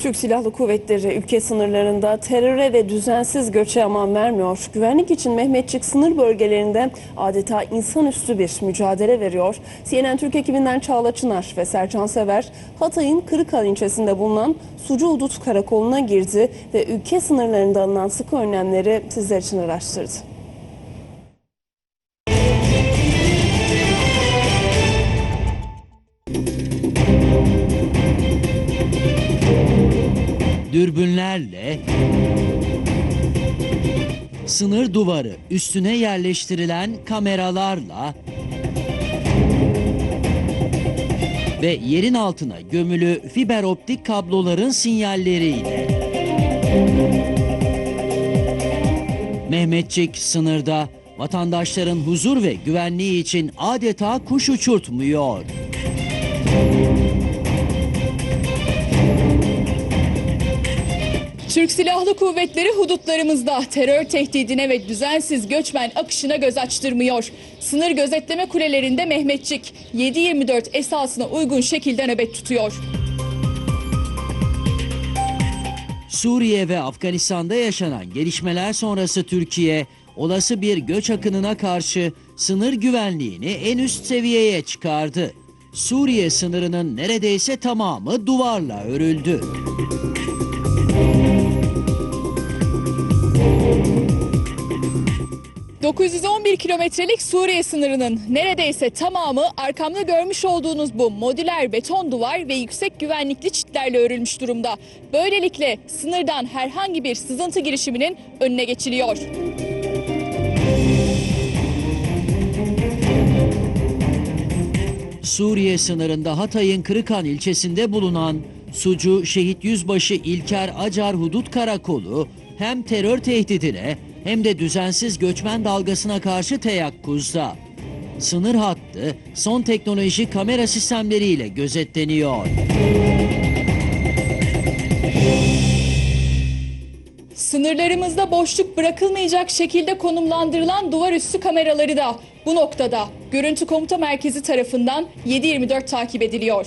Türk Silahlı Kuvvetleri ülke sınırlarında teröre ve düzensiz göçe aman vermiyor. Güvenlik için Mehmetçik sınır bölgelerinde adeta insanüstü bir mücadele veriyor. CNN Türk ekibinden Çağla Çınar ve Sercan Sever Hatay'ın Kırıkhan ilçesinde bulunan Sucu Udut Karakolu'na girdi ve ülke sınırlarında alınan sıkı önlemleri sizler için araştırdı. Dürbünlerle sınır duvarı üstüne yerleştirilen kameralarla ve yerin altına gömülü fiber optik kabloların sinyalleriyle Mehmetçik sınırda vatandaşların huzur ve güvenliği için adeta kuş uçurtmuyor. Türk Silahlı Kuvvetleri hudutlarımızda terör tehdidine ve düzensiz göçmen akışına göz açtırmıyor. Sınır gözetleme kulelerinde Mehmetçik 7-24 esasına uygun şekilde nöbet tutuyor. Suriye ve Afganistan'da yaşanan gelişmeler sonrası Türkiye, olası bir göç akınına karşı sınır güvenliğini en üst seviyeye çıkardı. Suriye sınırının neredeyse tamamı duvarla örüldü. ...911 kilometrelik Suriye sınırının neredeyse tamamı arkamda görmüş olduğunuz bu modüler beton duvar ve yüksek güvenlikli çitlerle örülmüş durumda. Böylelikle sınırdan herhangi bir sızıntı girişiminin önüne geçiliyor. Suriye sınırında Hatay'ın Kırıkhan ilçesinde bulunan Sucu Şehit Yüzbaşı İlker Acar Hudut Karakolu hem terör tehdidine hem de düzensiz göçmen dalgasına karşı teyakkuzda. Sınır hattı son teknoloji kamera sistemleriyle gözetleniyor. Sınırlarımızda boşluk bırakılmayacak şekilde konumlandırılan duvar üstü kameraları da bu noktada görüntü komuta merkezi tarafından 7/24 takip ediliyor.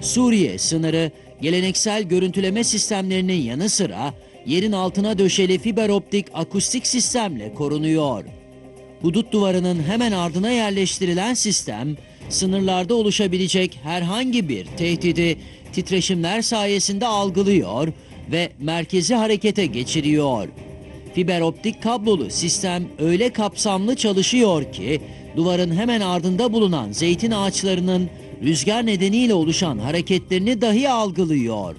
Suriye sınırı geleneksel görüntüleme sistemlerinin yanı sıra yerin altına döşeli fiber optik akustik sistemle korunuyor. Hudut duvarının hemen ardına yerleştirilen sistem sınırlarda oluşabilecek herhangi bir tehdidi titreşimler sayesinde algılıyor ve merkezi harekete geçiriyor. Fiber optik kablolu sistem öyle kapsamlı çalışıyor ki duvarın hemen ardında bulunan zeytin ağaçlarının rüzgar nedeniyle oluşan hareketlerini dahi algılıyor.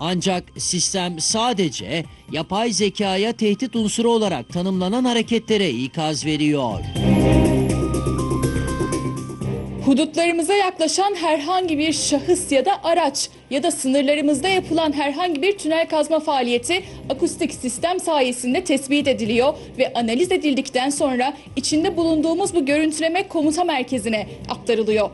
Ancak sistem sadece yapay zekaya tehdit unsuru olarak tanımlanan hareketlere ikaz veriyor. Hudutlarımıza yaklaşan herhangi bir şahıs ya da araç ya da sınırlarımızda yapılan herhangi bir tünel kazma faaliyeti akustik sistem sayesinde tespit ediliyor ve analiz edildikten sonra içinde bulunduğumuz bu görüntüleme komuta merkezine aktarılıyor.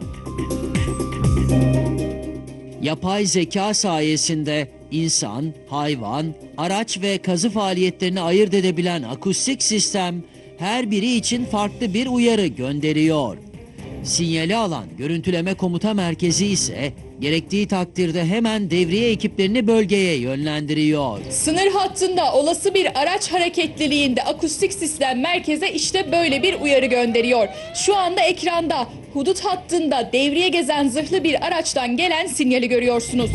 Yapay zeka sayesinde insan, hayvan, araç ve kazı faaliyetlerini ayırt edebilen akustik sistem her biri için farklı bir uyarı gönderiyor. Sinyali alan görüntüleme komuta merkezi ise gerektiği takdirde hemen devriye ekiplerini bölgeye yönlendiriyor. Sınır hattında olası bir araç hareketliliğinde akustik sistem merkeze işte böyle bir uyarı gönderiyor. Şu anda ekranda hudut hattında devriye gezen zırhlı bir araçtan gelen sinyali görüyorsunuz.